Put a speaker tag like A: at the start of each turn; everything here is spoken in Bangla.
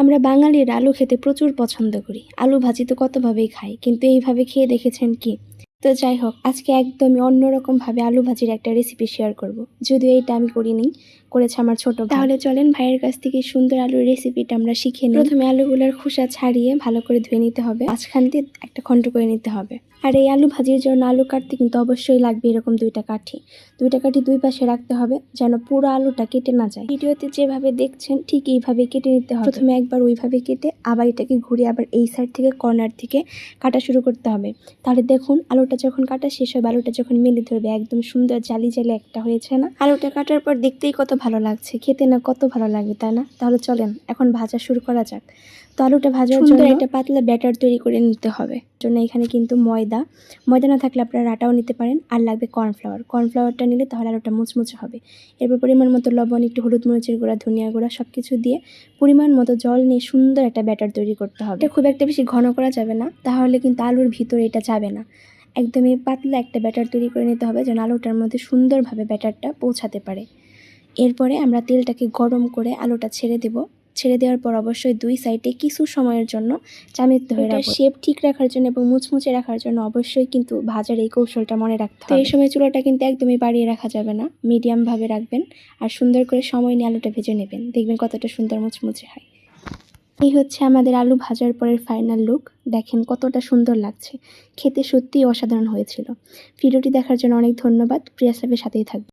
A: আমরা বাঙালির আলু খেতে প্রচুর পছন্দ করি। আলু ভাজি তো কতভাবেই খাই, কিন্তু এইভাবে খেয়ে দেখেছেন কি? তো যাই হোক আজকে একদমই অন্যরকমভাবে আলু ভাজির একটা রেসিপি শেয়ার করব। যদিও এইটা আমি করিনি করেছে আমার ছোট তাহলে চলেন ভাইয়ের কাছ থেকে সুন্দর আলুর রেসিপিটা আমরা শিখে নিই। প্রথমে আলুগুলোর খোসা ছাড়িয়ে ভালো করে ধুয়ে নিতে হবে। মাঝখান দিয়ে একটা খণ্ড করে নিতে হবে। আর এই আলু ভাজির জন্য আলু কাটতে কিন্তু অবশ্যই লাগবে এরকম দুইটা কাঠি। দুইটা কাঠি দুই পাশে রাখতে হবে যেন পুরো আলুটা কেটে না যায়। ভিডিওতে যেভাবে দেখছেন ঠিক এইভাবে কেটে নিতে হবে। প্রথমে একবার ওইভাবে কেটে আবার এটাকে ঘুরে আবার এই সাইড থেকে কর্নার থেকে কাটা শুরু করতে হবে। তাহলে দেখুন আলুটা যখন কাটা শেষ হবে আলুটা যখন মেলে ধরবে একদম সুন্দর জালি জালি একটা হয়েছে না? আলুটা কাটার পর দেখতেই কত ভালো লাগছে খেতে না কত ভালো লাগবে তাই না? তাহলে চলেন এখন ভাজা শুরু করা যাক। তো আলুটা ভাজার জন্য একটা পাতলা ব্যাটার তৈরি করে নিতে হবে। জন্য এখানে কিন্তু ময়দা ময়দা না থাকলে আপনারা আটাও নিতে পারেন আর লাগবে কর্নফ্লাওয়ার। কর্নফ্লাওয়ারটা নিলে তাহলে আলুটা মুচমুচে হবে। এরপর পরিমাণ মতো লবণ একটু হলুদ মরিচের গুঁড়া ধনিয়া গুঁড়া সব কিছু দিয়ে পরিমাণ মতো জল নিয়ে সুন্দর একটা ব্যাটার তৈরি করতে হবে। এটা খুব একটা বেশি ঘন করা যাবে না তাহলে কিন্তু আলুর ভিতরে এটা যাবে না। একদমই পাতলা একটা ব্যাটার তৈরি করে নিতে হবে যেন আলুটার মধ্যে সুন্দরভাবে ব্যাটারটা পৌঁছাতে পারে। এরপরে আমরা তেলটাকে গরম করে আলুটা ছেড়ে দেব। ছেড়ে দেওয়ার পর অবশ্যই দুই সাইডে কিছু সময়ের জন্য চামিত ধরে রাখব। শেপ ঠিক রাখার জন্য এবং মুচমুচে রাখার জন্য অবশ্যই কিন্তু ভাজার এই কৌশলটা মনে রাখতে হবে এই সময় চুলাটা কিন্তু একদমই বাড়িয়ে রাখা যাবে না। মিডিয়াম ভাবে রাখবেন। আর সুন্দর করে সময় নিয়ে আলুটা ভেজে নেবেন। দেখবেন কতটা সুন্দর মুচমুচে হয়। এই হচ্ছে আমাদের আলু ভাজার পরের ফাইনাল লুক দেখেন কতটা সুন্দর লাগছে। খেতে সত্যিই অসাধারণ হয়েছিল। ভিডিওটি দেখার জন্য অনেক ধন্যবাদ। প্রিয়াসাবের সাথেই থাকবে